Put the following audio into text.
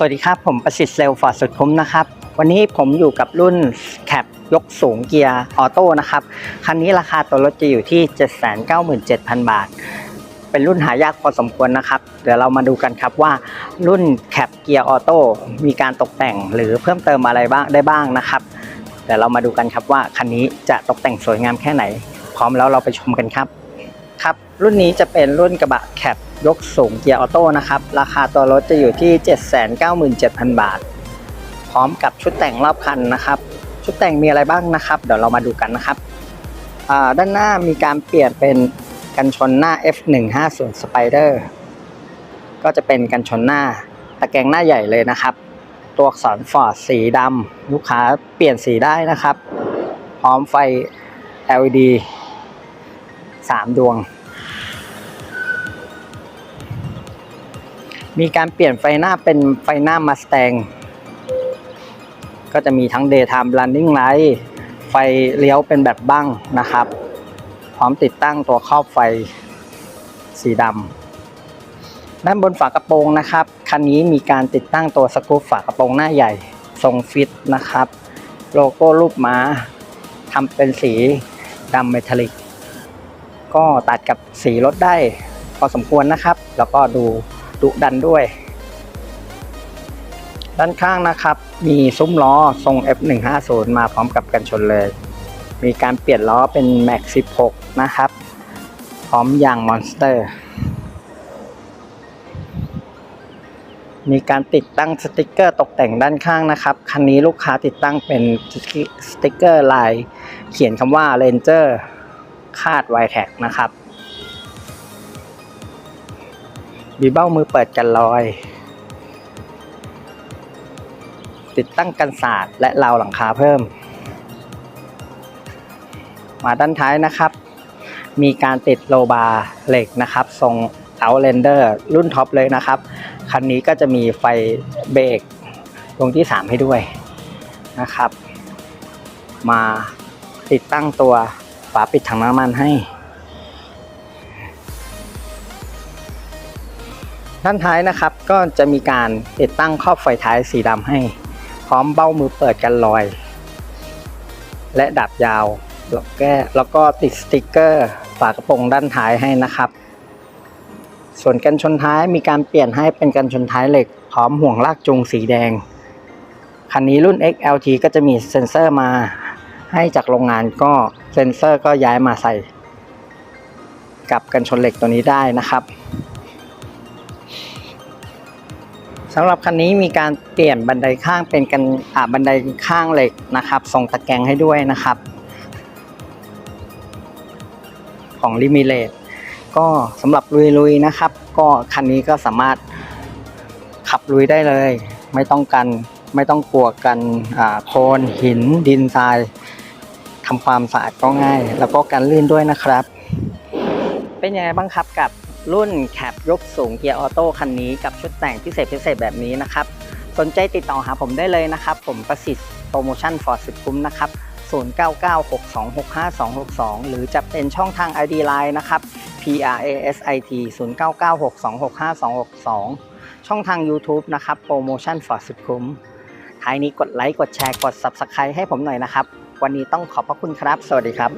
สวัสดีครับ ผมประสิทธิ์เซลฟอร์ดสุดคุ้มนะครับ วันนี้ผมอยู่กับรุ่นแคปยกสูงเกียร์ออโต้นะครับ คันนี้ราคาตัวรถจะอยู่ที่ 797,000 บาท เป็นรุ่นหายากพอสมควรนะครับ เดี๋ยวเรามาดูกันครับว่ารุ่นแคปเกียร์ออโต้มีการตกแต่งหรือเพิ่มเติมอะไรบ้างได้บ้างนะครับ เดี๋ยวเรามาดูกันครับว่าคันนี้จะตกแต่งสวยงามแค่ไหน พร้อมแล้วเราไปชมกันครับ รุ่นนี้จะเป็นรุ่นกระบะแคปยกสูงเกียร์ออโต้นะครับ ราคาตัวรถจะอยู่ที่ 797,000 บาท พร้อมกับชุดแต่งรอบคันนะครับ ชุดแต่งมีอะไรบ้างนะครับ เดี๋ยวเรามาดูกันนะครับ ด้านหน้ามีการเปลี่ยนเป็นกันชนหน้า F150 Spider ก็จะเป็นกันชนหน้าตะแกรงหน้าใหญ่เลยนะครับ ตัวอักษรฟอร์ดสีดำลูกค้าเปลี่ยนสีได้นะครับ พร้อมไฟ LED 3 ดวง มีการเปลี่ยนไฟหน้าเป็นไฟหน้า Mustang ก็จะมีทั้ง daytime running light ไฟเลี้ยวเป็นแบบบั้งนะครับ พร้อมติดตั้งตัวครอบไฟสีดำด้านบนฝากระโปรงนะครับ คันนี้มีการติดตั้งตัวสกูปฝากระโปรงหน้าใหญ่ ทรงฟิตนะครับ โลโก้รูปม้าทำเป็นสีดำเมทัลลิก ก็ตัดกับสีรถได้พอสมควรนะครับ แล้วก็ดู ดุดันด้วย ด้านข้างนะครับ มีซุ้มล้อทรง F150 มาพร้อมกับกันชนเลย มีการเปลี่ยนล้อเป็น Max 16 นะครับ พร้อมยาง Monster มีการติดตั้งสติกเกอร์ตกแต่งด้านข้างนะครับ คันนี้ลูกค้าติดตั้งเป็นสติกเกอร์ลาย เขียนคำว่า Ranger คาด y t a g นะครับ บีเบ้ามือเปิดกันลอย ติดตั้งกันศาสตร์และราวหลังคาเพิ่ม มาด้านท้ายนะครับ มีการติดโลบาร์เหล็กนะครับ ทรง Outlander รุ่นท็อปเลยนะครับ คันนี้ก็จะมีไฟเบรกดวงที่ 3 ให้ด้วยนะครับ มาติดตั้งตัวฝาปิดถังน้ำมันให้ ด้านท้ายนะครับก็จะมีการติดตั้งครอบไฟท้ายสีดำให้ พร้อมเบ้ามือเปิดกันลอย และดับยาวแล้วก็แล้วก็ติดสติกเกอร์ฝากระโปรงด้านท้ายให้นะครับ ส่วนกันชนท้ายมีการเปลี่ยนให้เป็นกันชนท้ายเหล็ก พร้อมห่วงลากจูงสีแดง คันนี้รุ่น XLT ก็จะมีเซ็นเซอร์มาให้จากโรงงานก็เซ็นเซอร์ก็ย้ายมาใส่ กับกันชนเหล็กตัวนี้ได้นะครับำหรับคันนี้มีการเปลี่ยนบันไดข้างเป็นกันบันไดข้างเหล็กนะครับทรงตะแกรงให้ด้วยนะครับ ของลิมิเลตก็สำหรับลุยๆนะครับ ก็คันนี้ก็สามารถขับลุยได้เลย ไม่ต้องกันไม่ต้องกลัวกันโคลนหินดินทรายทำความสะอาดก็ง่าย แล้วก็กันลื่นด้วยนะครับ เป็นยังไงบ้างครับกับ รุ่นแคปยกสูงเกียร์ออโต้คันนี้กับชุดแต่งพิเศษพิเศษแบบนี้นะครับ สนใจติดต่อหาผมได้เลยนะครับ ผมประสิทธิ์โปรโมชั่นฟอร์ดสุดคุ้มนะครับ0996265262 หรือจะเป็นช่องทาง ID Line นะครับ PRASIT 0996265262 ช่องทาง YouTube นะครับโปรโมชั่นฟอร์ดสุดคุ้มท้ายนี้กดไลค์ กดแชร์ กด Subscribe ให้ผมหน่อยนะครับ วันนี้ต้องขอบพระคุณครับ สวัสดีครับ